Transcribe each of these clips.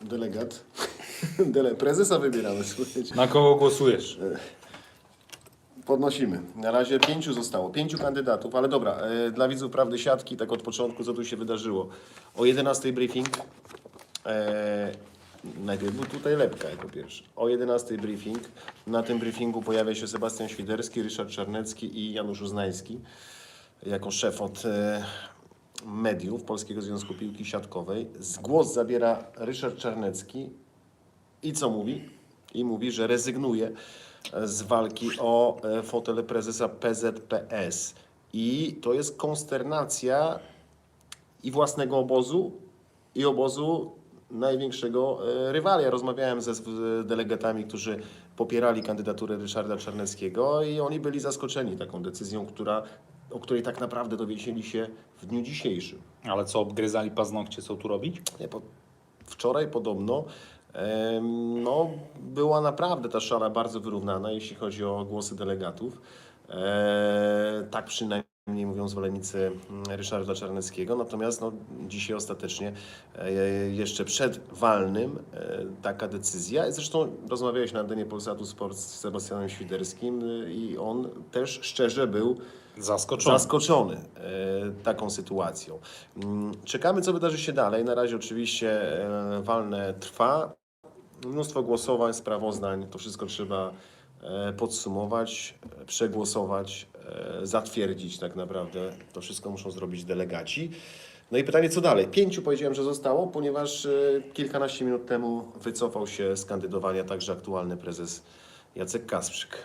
Delegat. Dele, prezesa wybieramy, słuchajcie. Na kogo głosujesz? Podnosimy. Na razie pięciu zostało, pięciu kandydatów, ale dobra, e, dla widzów Prawdy Siatki, tak od początku, co tu się wydarzyło. O 11 briefing. E, najpierw był tutaj Lepka jako pierwszy. O 11 briefing. Na tym briefingu pojawia się Sebastian Świderski, Ryszard Czarnecki i Janusz Uznański jako szef od e, mediów Polskiego Związku Piłki Siatkowej. Głos zabiera Ryszard Czarnecki, i co mówi? I mówi, że rezygnuje z walki o e, fotel prezesa PZPS. I to jest konsternacja i własnego obozu, i obozu największego e, rywala. Ja rozmawiałem ze delegatami, którzy popierali kandydaturę Ryszarda Czarneckiego i oni byli zaskoczeni taką decyzją, która, o której tak naprawdę dowiedzieli się w dniu dzisiejszym. Ale co, obgryzali paznokcie, co tu robić? Nie, po, wczoraj podobno em, no, była naprawdę ta szala bardzo wyrównana, jeśli chodzi o głosy delegatów. E, tak przynajmniej mówią zwolennicy mm, Ryszarda Czarneckiego. Natomiast no, dzisiaj ostatecznie, e, jeszcze przed walnym, e, taka decyzja. Zresztą rozmawiałeś na antenie Polsatu Sport z Sebastianem Świderskim e, i on też szczerze był Zaskoczony. zaskoczony taką sytuacją. Mm, Czekamy, co wydarzy się dalej. Na razie oczywiście walne trwa. Mnóstwo głosowań, sprawozdań. To wszystko trzeba podsumować, przegłosować, zatwierdzić tak naprawdę. To wszystko muszą zrobić delegaci. No i pytanie, co dalej? Pięciu powiedziałem, że zostało, ponieważ e, kilkanaście minut temu wycofał się z kandydowania także aktualny prezes Jacek Kasprzyk.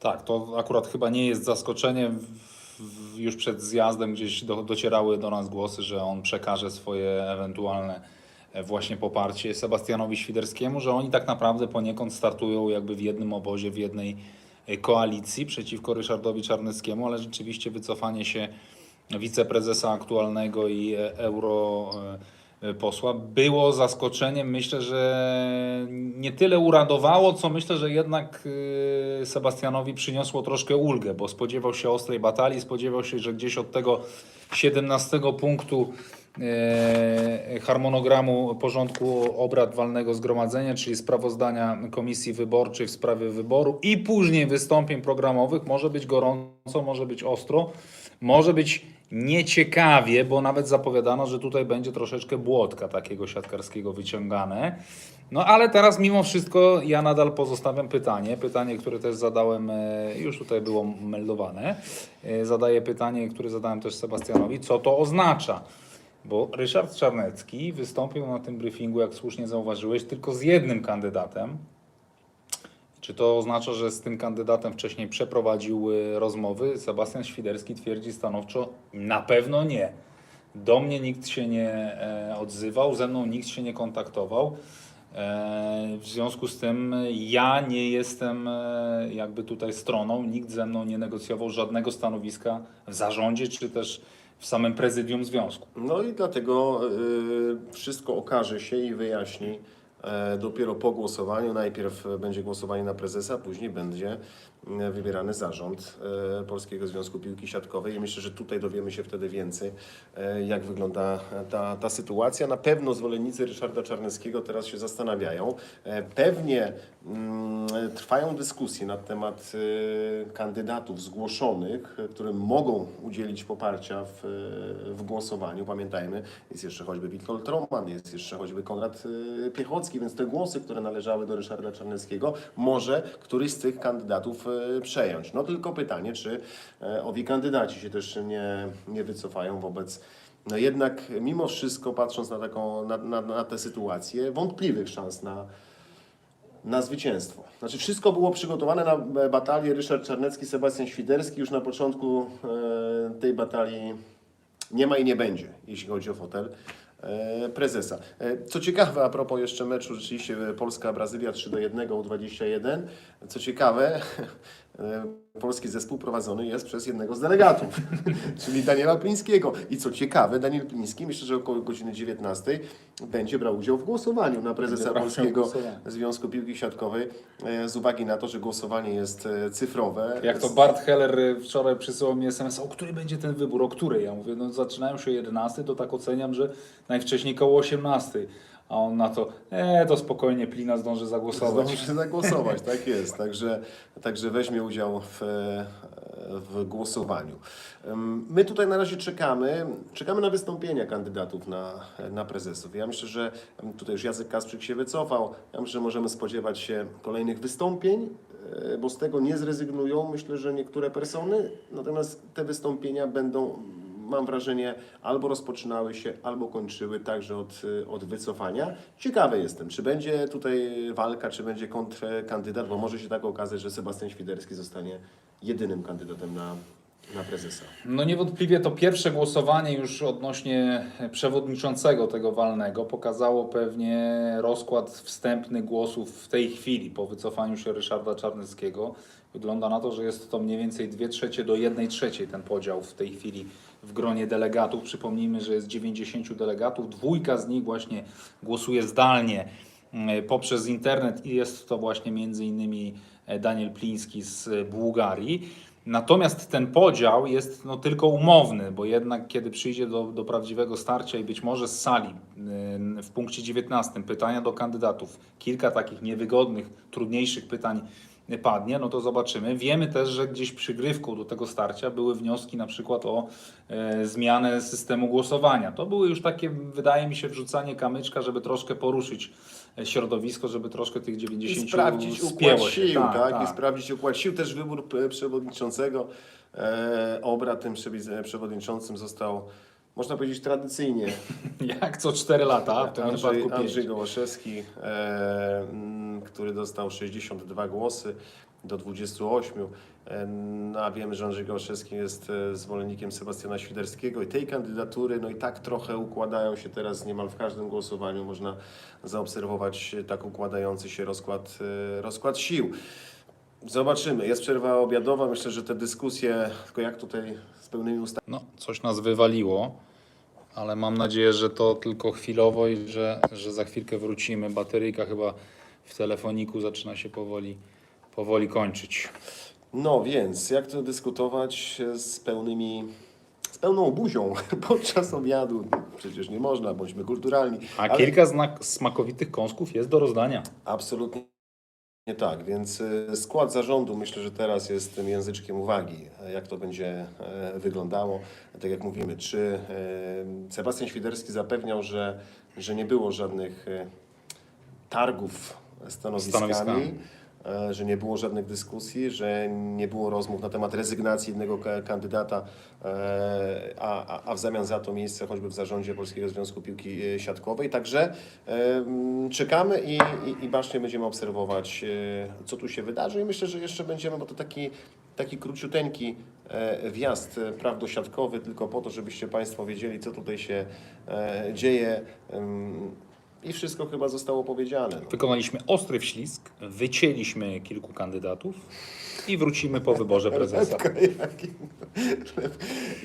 Tak, to akurat chyba nie jest zaskoczeniem. Już przed zjazdem gdzieś do, docierały do nas głosy, że on przekaże swoje ewentualne e, właśnie poparcie Sebastianowi Świderskiemu, że oni tak naprawdę poniekąd startują jakby w jednym obozie, w jednej e, koalicji przeciwko Ryszardowi Czarneckiemu, ale rzeczywiście wycofanie się wiceprezesa aktualnego i e, euro e, posła było zaskoczeniem. Myślę, że nie tyle uradowało, co myślę, że jednak e, Sebastianowi przyniosło troszkę ulgę, bo spodziewał się ostrej batalii, spodziewał się, że gdzieś od tego 17 punktu harmonogramu porządku obrad walnego zgromadzenia, czyli sprawozdania Komisji Wyborczej w sprawie wyboru i później wystąpień programowych może być gorąco, może być ostro, może być nieciekawie, bo nawet zapowiadano, że tutaj będzie troszeczkę błotka takiego siatkarskiego wyciągane. No ale teraz mimo wszystko ja nadal pozostawiam pytanie, pytanie, które też zadałem, e, już tutaj było meldowane, E, zadaję pytanie, które zadałem też Sebastianowi, co to oznacza? Bo Ryszard Czarnecki wystąpił na tym briefingu, jak słusznie zauważyłeś, tylko z jednym kandydatem. Czy to oznacza, że z tym kandydatem wcześniej przeprowadził y, rozmowy? Sebastian Świderski twierdzi stanowczo, na pewno nie. Do mnie nikt się nie e, odzywał, ze mną nikt się nie kontaktował. E, w związku z tym ja nie jestem e, jakby tutaj stroną, nikt ze mną nie negocjował żadnego stanowiska w zarządzie czy też w samym prezydium związku. No i dlatego y, wszystko okaże się i wyjaśni e, dopiero po głosowaniu. Najpierw będzie głosowanie na prezesa, później będzie wybierany zarząd e, Polskiego Związku Piłki Siatkowej i myślę, że tutaj dowiemy się wtedy więcej, e, jak wygląda ta, ta sytuacja. Na pewno zwolennicy Ryszarda Czarneckiego teraz się zastanawiają. E, Pewnie mm, trwają dyskusje na temat e, kandydatów zgłoszonych, e, którym mogą udzielić poparcia w, w głosowaniu. Pamiętajmy, jest jeszcze choćby Witold Troman, jest jeszcze choćby Konrad e, Piechocki, więc te głosy, które należały do Ryszarda Czarneckiego, może któryś z tych kandydatów e, przejąć. No tylko pytanie, czy e, owi kandydaci się też nie, nie wycofają wobec no jednak mimo wszystko, patrząc na, taką, na, na, na tę sytuację, wątpliwych szans na, na zwycięstwo. Znaczy wszystko było przygotowane na e, batalię Ryszard Czarnecki, Sebastian Świderski. Już na początku e, tej batalii nie ma i nie będzie, jeśli chodzi o fotel prezesa. E, co ciekawe, a propos jeszcze meczu rzeczywiście e, Polska-Brazylia 3 do 1 U21, co ciekawe, e, polski zespół prowadzony jest przez jednego z delegatów, czyli Daniela Plińskiego. I co ciekawe, Daniel Pliński, myślę, że około godziny 19 będzie brał udział w głosowaniu na prezesa Polskiego. Związku Piłki Siatkowej e, z uwagi na to, że głosowanie jest e, cyfrowe. Jak to Bart Heller wczoraj przysłał mi SMS, o której będzie ten wybór, o której? Ja mówię, no zaczynają się o 11, to tak oceniam, że najwcześniej koło 18. a on na to, e, to spokojnie Plina zdąży zagłosować. Zdąży zagłosować, tak jest. Także, także weźmie udział w, w głosowaniu. My tutaj na razie czekamy, czekamy na wystąpienia kandydatów na, na prezesów. Ja myślę, że tutaj już Jacek Kasprzyk się wycofał. Ja myślę, że możemy spodziewać się kolejnych wystąpień, e, bo z tego nie zrezygnują, myślę, że niektóre persony. Natomiast te wystąpienia będą, mam wrażenie, albo rozpoczynały się, albo kończyły także od, y, od wycofania. Ciekawy jestem, czy będzie tutaj walka, czy będzie kontrkandydat, bo może się tak okazać, że Sebastian Świderski zostanie jedynym kandydatem na, na prezesa. No niewątpliwie to pierwsze głosowanie już odnośnie przewodniczącego tego walnego pokazało pewnie rozkład wstępny głosów w tej chwili po wycofaniu się Ryszarda Czarneckiego. Wygląda na to, że jest to mniej więcej 2 trzecie do 1 trzeciej ten podział w tej chwili w gronie delegatów. Przypomnijmy, że jest 90 delegatów, dwójka z nich właśnie głosuje zdalnie mm, poprzez internet i jest to właśnie między innymi e, Daniel Pliński z e, Bułgarii. Natomiast ten podział jest no, tylko umowny, bo jednak kiedy przyjdzie do, do prawdziwego starcia i być może z sali yy, w punkcie 19 pytania do kandydatów, kilka takich niewygodnych, trudniejszych pytań padnie, no to zobaczymy. Wiemy też, że gdzieś przygrywką do tego starcia były wnioski na przykład o e, zmianę systemu głosowania. To były już takie, wydaje mi się, wrzucanie kamyczka, żeby troszkę poruszyć e, środowisko, żeby troszkę tych I 90 sprawdzić układ się. sił, tak, tak. I sprawdzić układ sił. Też wybór e, przewodniczącego. E, obrad tym przewi- przewodniczącym został, można powiedzieć, tradycyjnie Jak co 4 lata, w tym Andrzej, wypadku 5. Andrzej Gołaszewski, e, który dostał 62 głosy do 28. E, no, a wiemy, że Andrzej Gołaszewski jest e, zwolennikiem Sebastiana Świderskiego i tej kandydatury, no i tak trochę układają się teraz niemal w każdym głosowaniu. Można zaobserwować tak układający się rozkład, e, rozkład sił. Zobaczymy. Jest przerwa obiadowa. Myślę, że te dyskusje, tylko jak tutaj z pełnymi ustami. No, coś nas wywaliło, ale mam nadzieję, że to tylko chwilowo i że, że za chwilkę wrócimy. Bateryjka chyba w telefoniku zaczyna się powoli, powoli kończyć. No więc, jak to dyskutować z pełnymi, z pełną buzią podczas obiadu? Przecież nie można, bądźmy kulturalni. A Ale kilka znak smakowitych kąsków jest do rozdania. Absolutnie nie tak, więc y, skład zarządu myślę, że teraz jest tym języczkiem uwagi, e, jak to będzie e, wyglądało. Tak jak mówimy, czy e, Sebastian Świderski zapewniał, że, że nie było żadnych e, targów stanowiskami, Stanowiskami. e, że nie było żadnych dyskusji, że nie było rozmów na temat rezygnacji jednego ka- kandydata, e, a, a, w zamian za to miejsce choćby w zarządzie Polskiego Związku Piłki e, Siatkowej. Także czekamy i, i, i bacznie będziemy obserwować, co tu się wydarzy i myślę, że jeszcze będziemy, bo to taki, taki króciuteńki wjazd prawdosiadkowy, tylko po to, żebyście Państwo wiedzieli, co tutaj się dzieje. I wszystko chyba zostało powiedziane. No. Wykonaliśmy ostry wślizg, wycięliśmy kilku kandydatów i wrócimy po wyborze prezesa.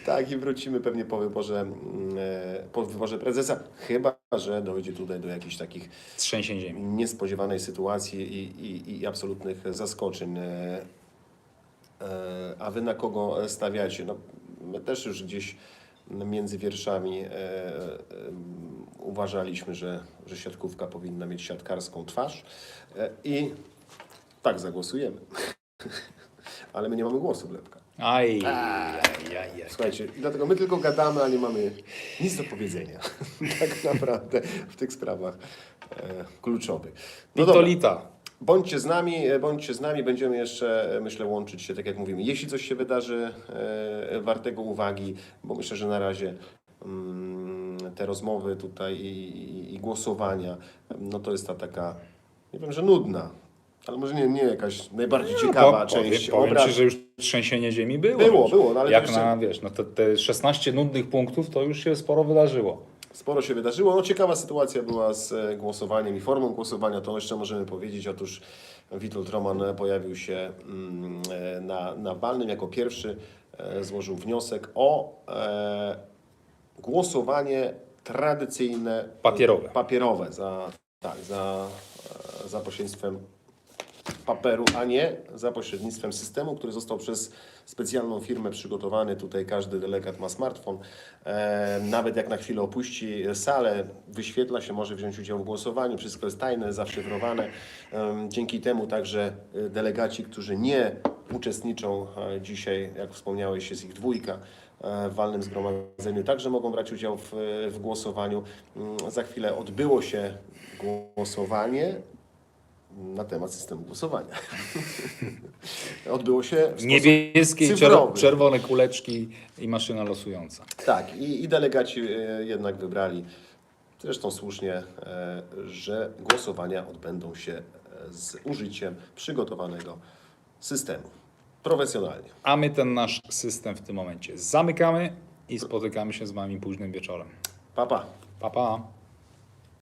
tak, i wrócimy pewnie po wyborze, mm, e, po wyborze prezesa, chyba że dojdzie tutaj do jakichś takich Trzęsień ziemi. niespodziewanej sytuacji i, i, i absolutnych zaskoczeń. E, e, A wy na kogo stawiacie? No, my też już gdzieś między wierszami e, e, uważaliśmy, że, że siatkówka powinna mieć siatkarską twarz e, i tak zagłosujemy. Ale my nie mamy głosu, Lepka. Aj, aj, aj, aj. Słuchajcie, i dlatego my tylko gadamy, a nie mamy nic do powiedzenia tak naprawdę w tych sprawach e, kluczowych. No dobra, Pitolita. Bądźcie z nami, e, bądźcie z nami, będziemy jeszcze, e, myślę, łączyć się, tak jak mówimy. Jeśli coś się wydarzy e, wartego uwagi, bo myślę, że na razie mm, te rozmowy tutaj i, i, głosowania, no to jest ta taka, nie wiem, że nudna, ale może nie, nie jakaś najbardziej ciekawa Po- część powiem, powiem. Ci, że już trzęsienie ziemi było. Było, już. było, no ale Jak jeszcze- na, wiesz, no te, te 16 nudnych punktów to już się sporo wydarzyło. Sporo się wydarzyło. No, ciekawa sytuacja była z e, głosowaniem i formą głosowania, to jeszcze możemy powiedzieć. Otóż Witold Roman pojawił się mm, e, na, na walnym jako pierwszy, e, złożył wniosek o e, głosowanie tradycyjne Papierowe. papierowe za, tak, za, za pośrednictwem paperu, a nie za pośrednictwem systemu, który został przez specjalną firmę przygotowany. Tutaj każdy delegat ma smartfon. E, nawet jak na chwilę opuści salę, wyświetla się, może wziąć udział w głosowaniu. Wszystko jest tajne, zaszyfrowane. Dzięki temu także e, delegaci, którzy nie uczestniczą e, dzisiaj, jak wspomniałeś, jest ich dwójka, w walnym zgromadzeniu także mogą brać udział w, w głosowaniu. Mm, Za chwilę odbyło się głosowanie na temat systemu głosowania. Odbyło się w Niebieskie cyfrowy. czerwone kuleczki i maszyna losująca. Tak, i, i delegaci e, jednak wybrali, zresztą słusznie, e, że głosowania odbędą się e, z użyciem przygotowanego systemu. Profesjonalnie. A my ten nasz system w tym momencie zamykamy i spotykamy się z Wami późnym wieczorem. Pa, pa. Pa, pa.